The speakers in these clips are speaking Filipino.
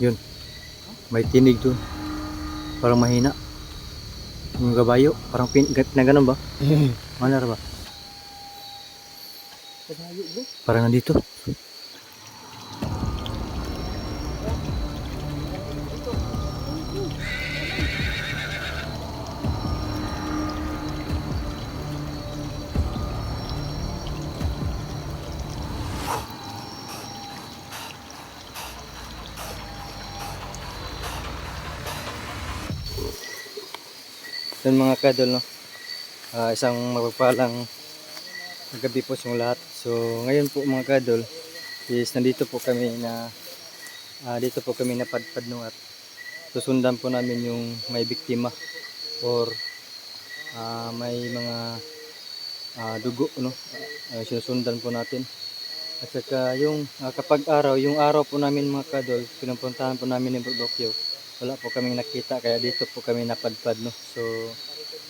Yun. May tinig doon. Parang mahina. Yung gabayo. Parang pin na ganun ba? Manar ba? Parang nandito. Yun mga kadol, no? Ah, isang mapagpalang gabi po sa lahat. So, ngayon po mga kadol, is nandito po kami na ah, dito po kami napadpad no at susundan po namin yung may biktima or ah, may mga ah, dugo no Ah, sinusundan po natin at saka yung ah, kapag araw yung araw po namin mga kadol pinupuntahan po namin yung Bukbukyo wala po kaming nakita kaya dito po kami napadpad no so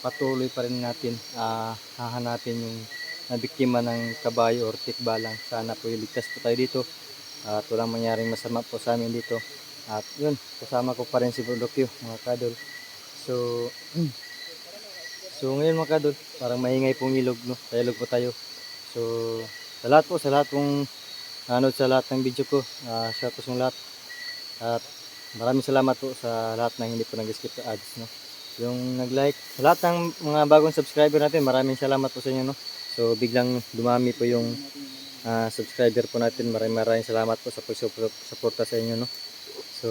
patuloy pa rin natin ah, hahanapin yung na biktima ng kabayo or tikbalang. Sana po iligtas po tayo dito at walang mangyaring masama po sa amin dito. At yun, kasama ko pa rin si Budokyo, mga kadol. So, so ngayon mga kadol, parang maingay pong ilog, no? Kaya ilog po tayo. So, sa lahat po, sa lahat pong nanood sa lahat ng video ko, uh, shout po sa lahat. At maraming salamat po sa lahat ng hindi po nag-skip sa ads, no? Yung nag-like, sa lahat ng mga bagong subscriber natin, maraming salamat po sa inyo, no? So biglang dumami po yung ah, subscriber po natin. Maraming maraming salamat po sa pagsuporta sa inyo no. So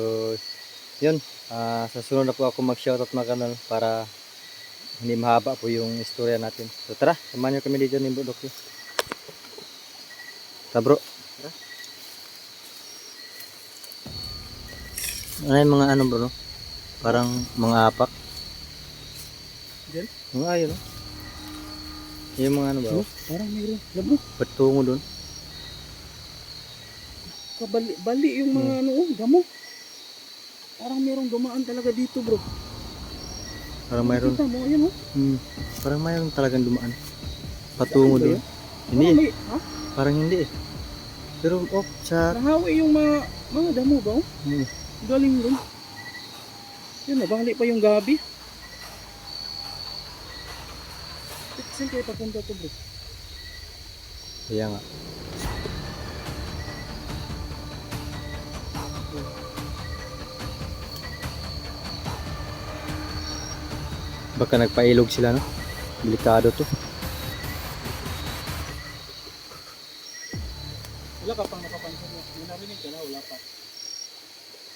yun, ah, sa sunod na po ako mag-shoutout mga kanal para hindi mahaba po yung istorya natin. So tara, samahan nyo kami dito ni Budok. Ta bro. Ano yung mga ano bro? Parang mga apak. Diyan? Mga ayun no? Yung mga ano ba? Bro, parang mayroon. Labo, Patungo doon. kabali bali yung mga ano, oh, damo. Parang mayroong dumaan talaga dito bro. Parang mayroon. Kita mo, ayan oh. Hmm, parang mayroon talagang dumaan. Patungo ba doon. Hindi Parang may, ha? Parang hindi eh. Pero oh, sa... Nahawi yung mga, mga damo ba? oh? Hmm, Galing rin. Yun, nabali pa yung gabi. Saan kayo papunta to bro? kaya nga. Baka nagpailog sila no? Delikado to.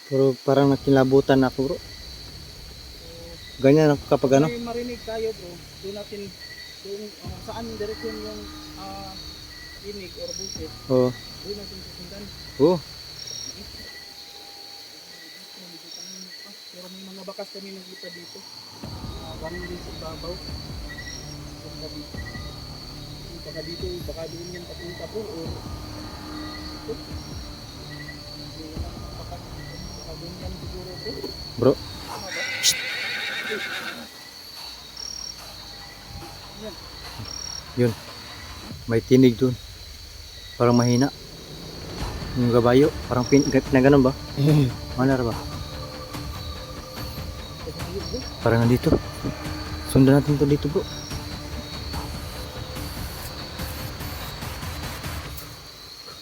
Pero parang nakilabutan ako bro. Ganyan ako kapag ano. May marinig tayo bro, doon natin, doon, ah, saan direksyon yung ah, inig or busit, Oo. doon natin susundan. Oh, Ah, pero may mga bakas kami nakita dito. Uh, galing din sa babaw. Baka dito. Baka dito, baka doon yan papunta po or bro. Yan. Yun. May tinig doon. Parang mahina. Yung gabayo. Parang pin na ganun ba? Manar ba? Kabayo. Parang nandito. Sundan natin to dito bro.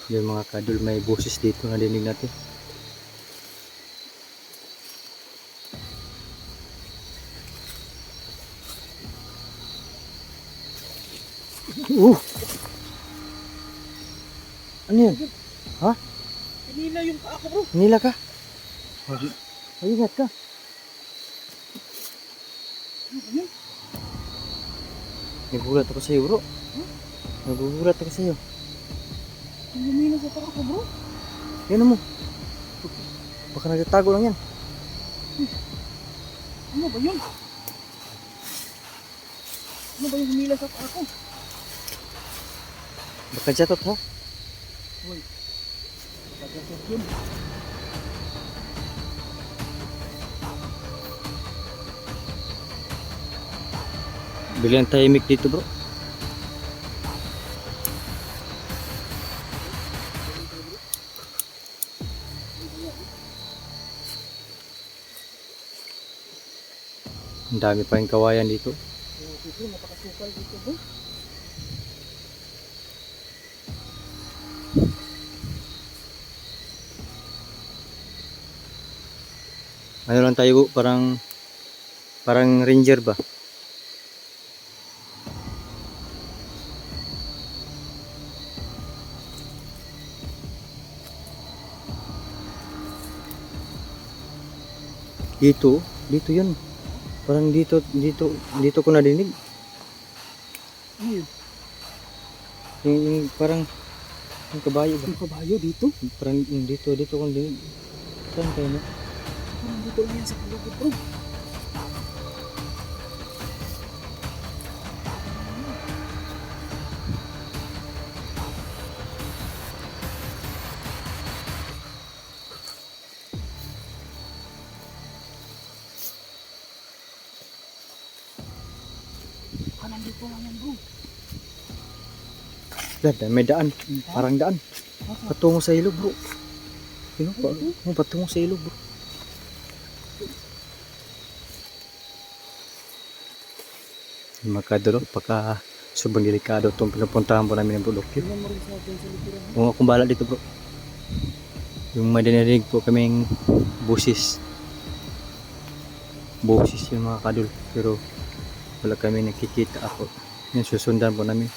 Yan mga kadol, may boses dito na dinig natin. Yan? Pinila yung paa ko bro. Nila ka? Ay, ingat ka. Nagugulat ako sa'yo bro. Nagugulat ako sa'yo. Ang lumina sa paa ko bro. Yan mo. Baka nagtatago lang yan. Ano ba yun? Ano ba yung humila sa paa ko? Baka jatot ha? Uy. Pagkasok yun. Bilang tahimik dito bro. Ang dami pa yung kawayan dito. Dito, napakasukal dito bro. Ano lang tayo, Bu? parang parang ranger ba? Dito, dito 'yun. Parang dito, dito, dito ko nadinig. Ano yun? Yung, yung parang yung kabayo ba? Yung kabayo dito? Parang dito, dito ko dinig. Saan kayo no? Parang dito lang yan sa kulugod bro. Ah, nandito lang yan bro. Dad, may daan. Parang daan. Patungo sa ilog, bro. Yun, pa, oh, patungo sa ilog, bro. Mga kadolo, pagka sobrang delikado itong pinupuntahan po namin ng Bulokyo. Kung akong bala dito, bro. Yung may dinirig po kaming busis. Busis yung mga kadol. Pero wala kami nakikita ako. Yung susundan po namin.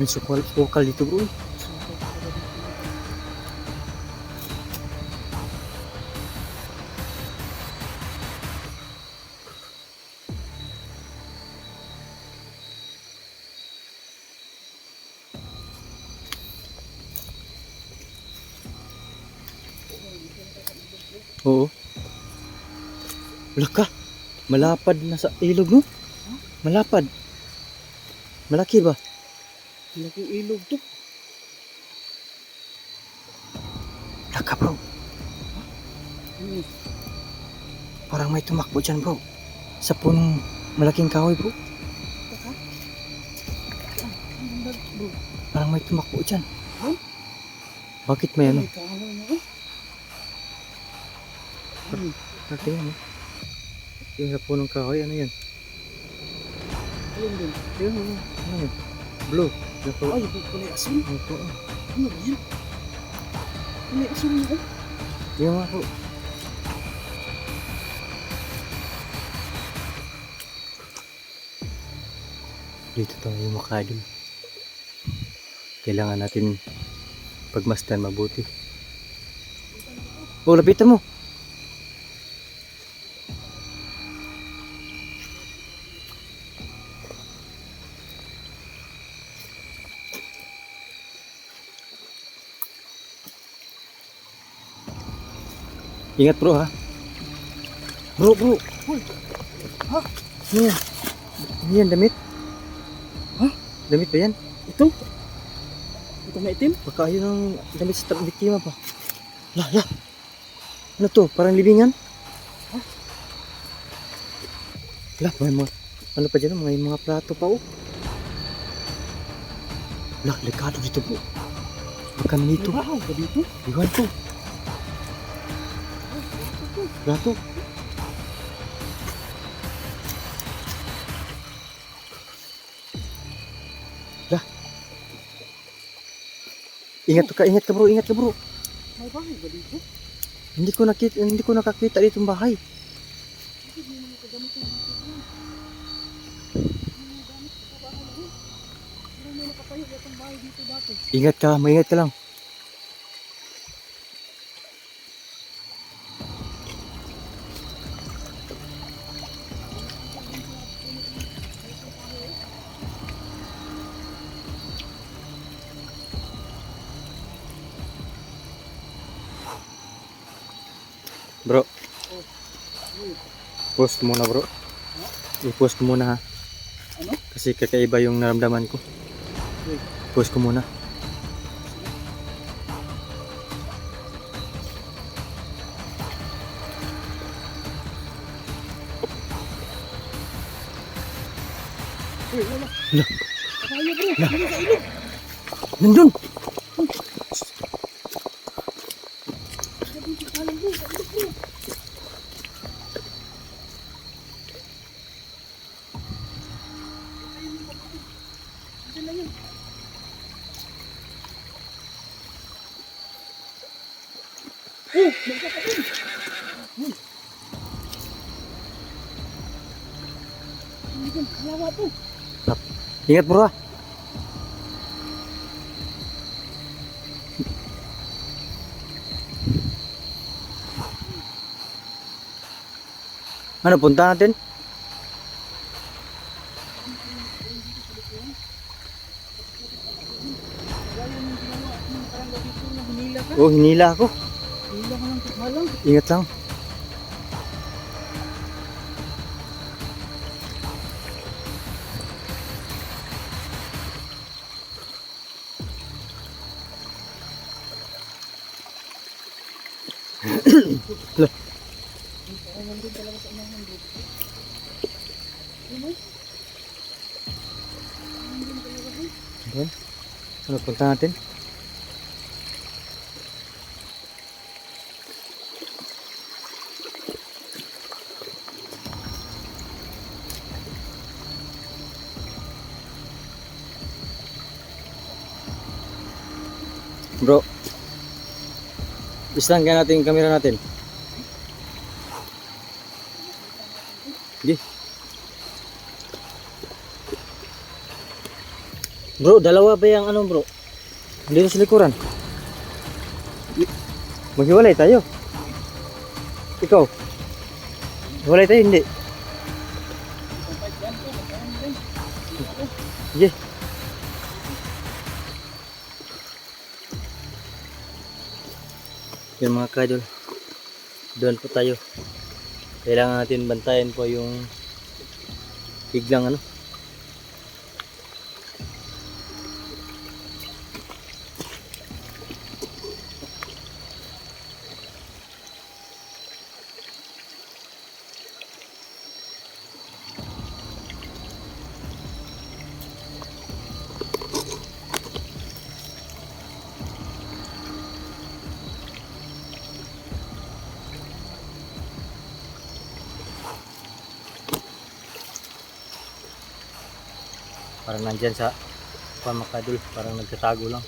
Grabe sukal, sukal dito bro. Oo. Wala ka. Malapad na sa ilog no? Malapad. Malaki ba? Laking ilog to. Wala ka bro. Ano yun? Parang may tumakbo dyan bro. Sa punong malaking kahoy bro. Ganda bro. Parang may tumakbo dyan. Huh? Bakit may ano? May kahoy na. Ano yun? Tingnan mo. Yung sa punong kahoy, ano yan? Ayun din. Ayun, ano, ano yun? Blue. Po. Ay, kulay po. ah. Ano ba yan? Kulay asul na oh. Yung po. Dito tayo makadol. Kailangan natin pagmasdan mabuti. Oh, lapitan mo. Ingat bro ha. Bro, bro. Hoy. Ha? Ano yan? Ano yan, damit? Ha? Damit ba yan? Ito? Ito na itim? Baka yun ang damit sa biktima pa. Lah, lah. Ano to? Parang libingan? Ha? Lah, may mga, ano pa dyan? Mga, mga plato pa oh. Lah, likado dito bro. Baka May nito. ka dito? Iwan to. Plato. Lah. Ingat ka, ingat ka bro, ingat ka bro. May bahaw ka dito? Hindi ko nakita, hindi ko nakakita dito ang bahay. Bahay bahay. Ingat ka, maingat ka lang. Bro, post muna bro. I-post mo muna ha. Ano? Kasi kakaiba yung naramdaman ko. Post ko muna. Uy, wala. Kaya bro, hindi sa ilog. Ingat bro Ano, punta natin? Ko. Oh, hinila ako. Hinila ka ng kakalang. Ingat lang. Parang nandun talaga sa unahan bro. Ano? Doon. Ano, punta natin? Bro, islang kaya natin yung camera natin. Sige. Bro, dalawa ba yung ano bro? Dito sa likuran. Maghiwalay tayo. Ikaw. Hiwalay tayo, hindi. Sige. Yung mga kadol. Doon po tayo. Kailangan natin bantayan po yung biglang ano. Parang nandyan sa pamakadol. Parang nagtatago lang.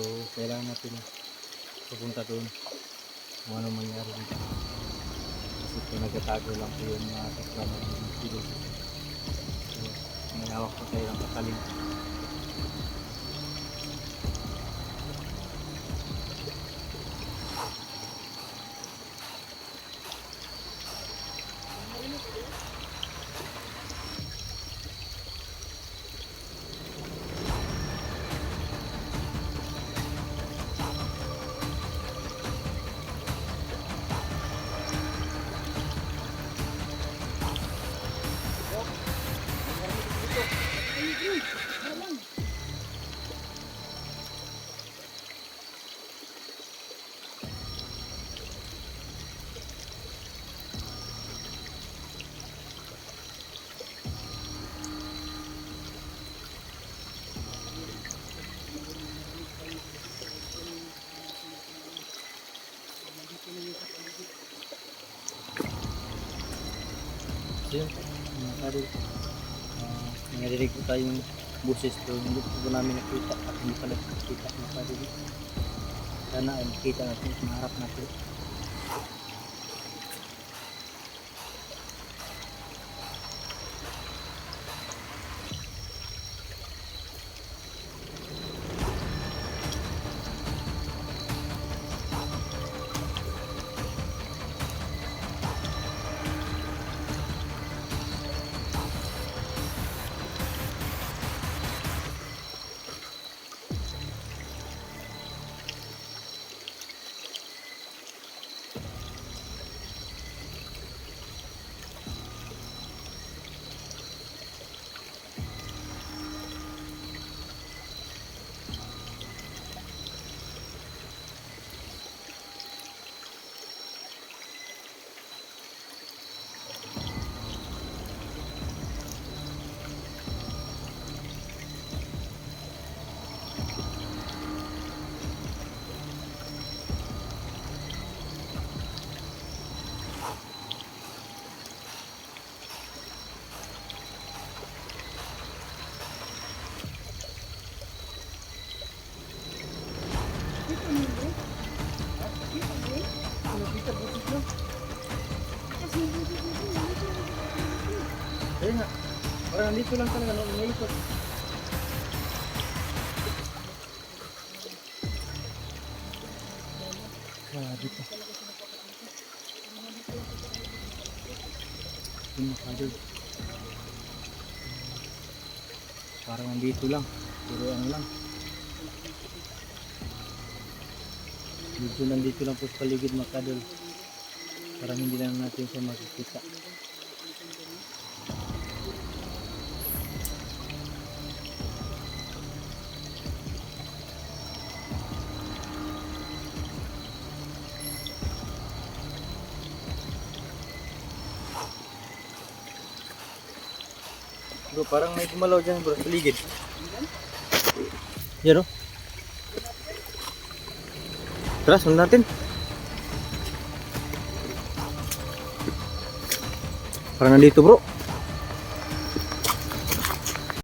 So, kailangan natin pupunta doon kung ano mangyari dito. Kasi po nagtatago lang po yung mga kasama ng kilo. So, may hawak po tayo ng katalim. So yun, mga kadol. Uh, nangyarinig po tayong buses to. Hindi po namin nakita at hindi pala nakita mga kadol. Sana ay makita natin sa harap natin. Parang nandito lang talaga, no? Umulipot. Grabe to. Yung. Parang nandito lang. Pero ano lang. Medyo nandito lang po sa paligid mga kadol. Parang hindi lang natin siya makikita. Bro, parang may gumalaw dyan bro, sa paligid. Yan o. Tara, sundan natin. Parang nandito bro.